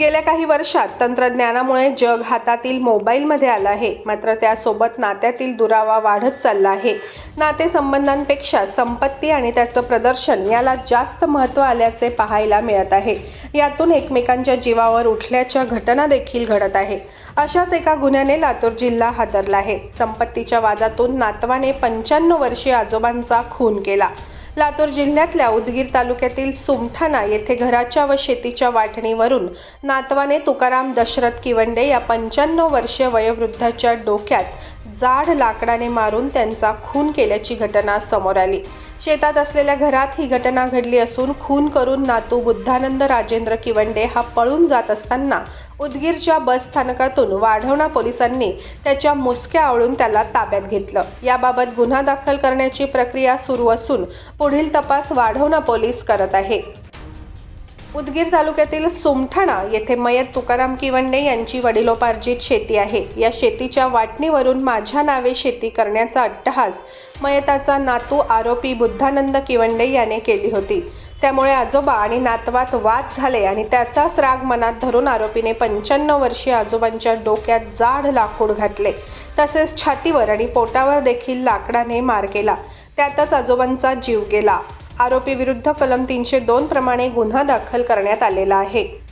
गेल्या काही वर्षात तंत्रज्ञानामुळे जग हातातील मोबाईलमध्ये आलं आहे. मात्र त्यासोबत नात्यातील दुरावा वाढत चालला आहे. नातेसंबंधांपेक्षा संपत्ती आणि त्याचं प्रदर्शन याला जास्त महत्त्व आल्याचे पाहायला मिळत आहे. यातून एकमेकांच्या जीवावर उठल्याच्या घटना देखील घडत आहे. अशाच एका गुन्ह्याने लातूर जिल्हा हादरला आहे. संपत्तीच्या वादातून नातवाने पंच्याण्णव वर्षीय आजोबांचा खून केला. लातूर जिल्ह्यातल्या उदगीर तालुक्यातील सुमठाणा येथे घराच्या व शेतीच्या वाटणीवरून नातवाने तुकाराम दशरथ किवंडे या पंच्याण्णव वर्षीय वयोवृद्धाच्या डोक्यात जाड लाकडाने मारून त्यांचा खून केल्याची घटना समोर आली. शेतात असलेल्या घरात ही घटना घडली असून खून करून नातू बुद्धानंद राजेंद्र किवंडे हा पळून जात असताना उदगीरच्या बस स्थानकातून वाढवणा पोलिसांनी त्याच्या मुसक्या आवळून त्याला ताब्यात घेतलं. याबाबत गुन्हा दाखल करण्याची प्रक्रिया सुरू असून पुढील तपास वाढवणा पोलीस करत आहे. उदगीर तालुक्यातील सुमठाणा येथे मयत तुकाराम किवंडे यांची वडिलोपार्जित शेती आहे. या शेतीच्या वाटणीवरून माझ्या नावे शेती करण्याचा अट्टहास मयताचा नातू आरोपी बुद्धानंद किवंडे याने केली होती. त्यामुळे आजोबा आणि नातवात वाद झाले आणि त्याचाच राग मनात धरून आरोपीने पंच्याण्णव वर्षीय आजोबांच्या डोक्यात जाड लाकूड घातले. तसेच छातीवर आणि पोटावर देखील लाकडाने मार केला. त्यातच आजोबांचा जीव गेला. आरोपी विरुद्ध कलम तीनशे दोन प्रमाणे गुन्हा दाखल करण्यात आलेला आहे.